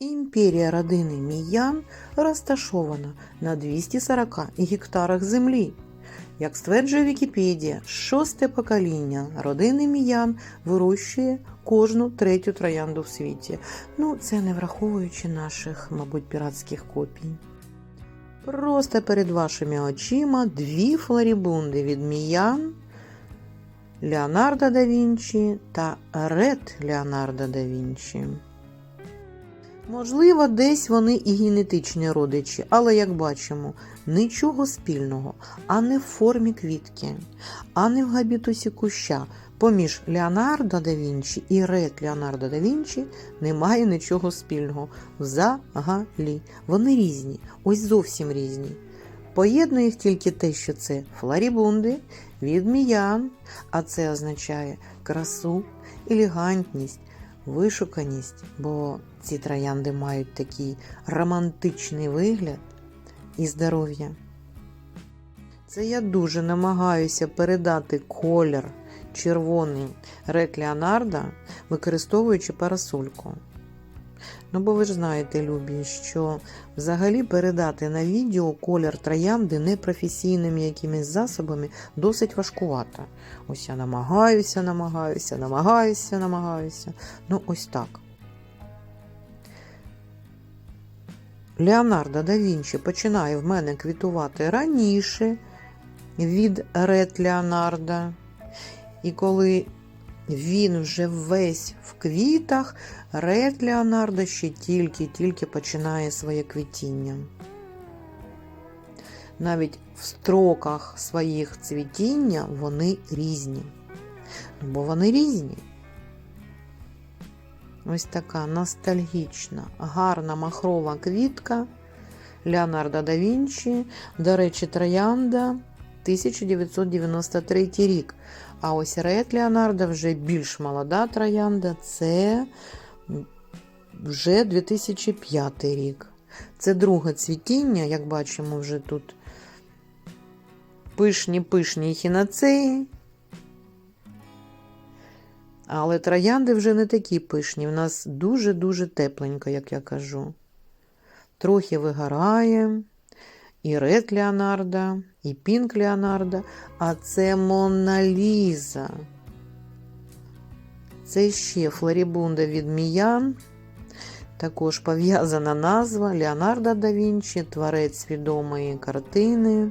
Імперія родини Міян розташована на 240 гектарах землі. Як стверджує Вікіпедія, шосте покоління родини Міян вирощує кожну третю троянду в світі. Ну, це не враховуючи наших, мабуть, піратських копій. Просто перед вашими очима дві флорібунди від Міян Леонардо да Вінчі та Ред Леонардо да Вінчі. Можливо, десь вони і генетичні родичі, але, як бачимо, нічого спільного, а не в формі квітки, а не в габітусі куща. Поміж Леонардо да Вінчі і Ред Леонардо да Вінчі немає нічого спільного. Взагалі. Вони різні, ось зовсім різні. Поєднує їх тільки те, що це флорібунди від міян, а це означає красу, елегантність, вишуканість, бо ці троянди мають такий романтичний вигляд і здоров'я. Це я дуже намагаюся передати колір червоний Ред Леонарда, використовуючи парасольку. Ну, бо ви ж знаєте, любі, що взагалі передати на відео колір троянди непрофесійними якимись засобами досить важкувато. Ось я намагаюся, намагаюся, намагаюся, намагаюся. Ну, ось так. Леонардо да Вінчі починає в мене квітувати раніше від Ред Леонардо. І коли він вже весь в квітах, Ред Леонардо ще тільки-тільки починає своє квітіння. Навіть в строках своїх цвітіння вони різні. Ну, бо вони різні. Ось така ностальгічна, гарна махрова квітка Леонардо да Вінчі, до речі, Троянда 1993 рік. А ось Ред Леонардо вже більш молода троянда, це вже 2005 рік. Це друге цвітіння, як бачимо, вже тут пишні-пишні хінацеї. Але троянди вже не такі пишні. В нас дуже-дуже тепленько, як я кажу. Трохи вигорає і Ред Леонардо, і Пінк Леонардо, а це Монна Ліза. Це ще Флорібунда від Міян. Також пов'язана назва Леонардо да Вінчі, творець відомої картини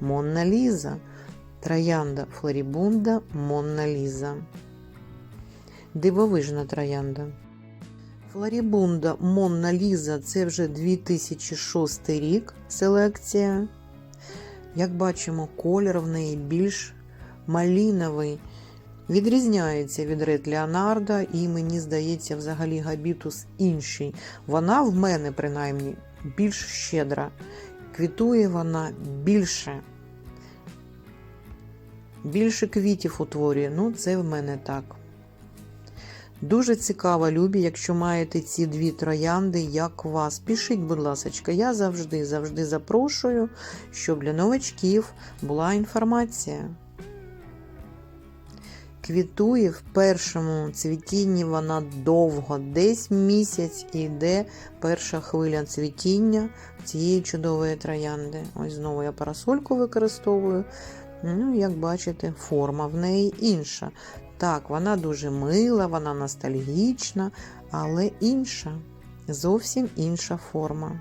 Монна Ліза. Троянда Флорібунда Монна Ліза. Дивовижна троянда. Флорібунда Монна Ліза це вже 2006 рік селекція. Як бачимо, колір в неї більш маліновий. Відрізняється від Ред Леонардо, і мені здається, взагалі габітус інший. Вона в мене, принаймні, більш щедра. Квітує вона більше. Більше квітів утворює. Ну, це в мене так. Дуже цікаво, любі, якщо маєте ці дві троянди, як вас. Пишіть, будь ласка, я завжди завжди запрошую, щоб для новачків була інформація. Квітує в першому цвітінні вона довго, десь місяць і йде перша хвиля цвітіння цієї чудової троянди. Ось знову я парасольку використовую. Ну, Як бачите, форма в неї інша. Так, вона дуже мила, вона ностальгічна, але інша, зовсім інша форма.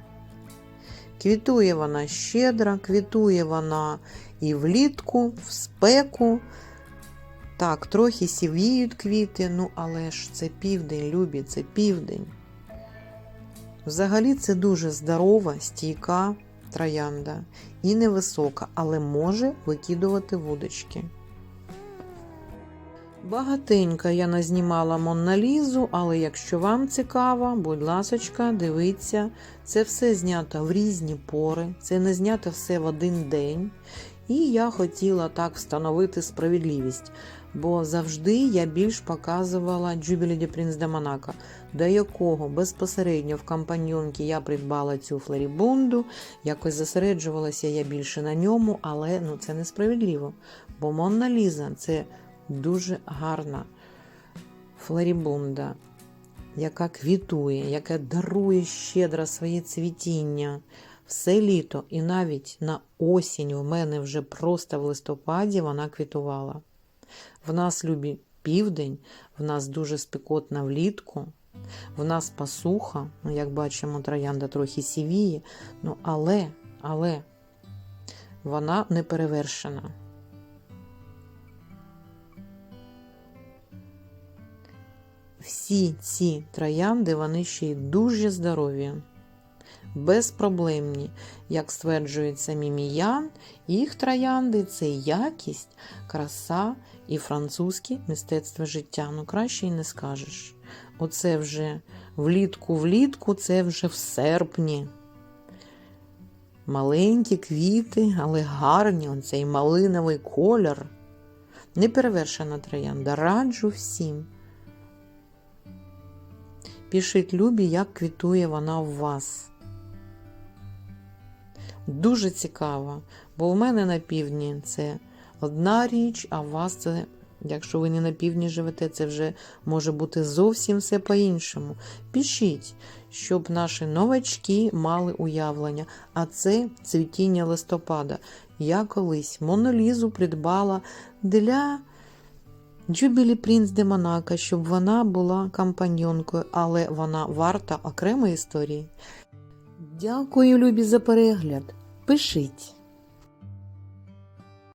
Квітує вона щедро, квітує вона і влітку, в спеку. Так, трохи сівіють квіти, ну але ж це південь, любі, це південь. Взагалі це дуже здорова, стійка троянда і невисока, але може викидувати вудочки. Багатенько я назнімала Монналізу, але якщо вам цікаво, будь ласочка, дивіться, це все знято в різні пори, це не знято все в один день. І я хотіла так встановити справедливість, бо завжди я більш показувала de Prince de Monaco, до якого безпосередньо в компаньонці я придбала цю флорібунду, якось зосереджувалася я більше на ньому, але ну, це несправедливо. Бо Монна Ліза це дуже гарна флорібунда. яка квітує, яка дарує щедро своє цвітіння. Все літо і навіть на осінь у мене вже просто в листопаді вона квітувала. В нас любі південь, в нас дуже спекотна влітку, в нас пасуха, ну, як бачимо, троянда трохи сівіє, ну але, але вона не перевершена. Всі ці троянди, вони ще й дуже здорові, безпроблемні. Як стверджують самі міян, їх троянди це якість, краса і французьке мистецтво життя. Ну, краще й не скажеш. Оце вже влітку-влітку, це вже в серпні. Маленькі квіти, але гарні, оцей малиновий колір. Неперевершена троянда. Раджу всім. Пишіть любі, як квітує вона у вас. Дуже цікаво, бо в мене на півдні це одна річ, а у вас це, якщо ви не на півдні живете, це вже може бути зовсім все по-іншому. Пишіть, щоб наші новачки мали уявлення, а це цвітіння листопада. Я колись монолізу придбала для Джубілі Принц де Монако, щоб вона була компаньонкою, але вона варта окремої історії. Дякую, любі, за перегляд. Пишіть.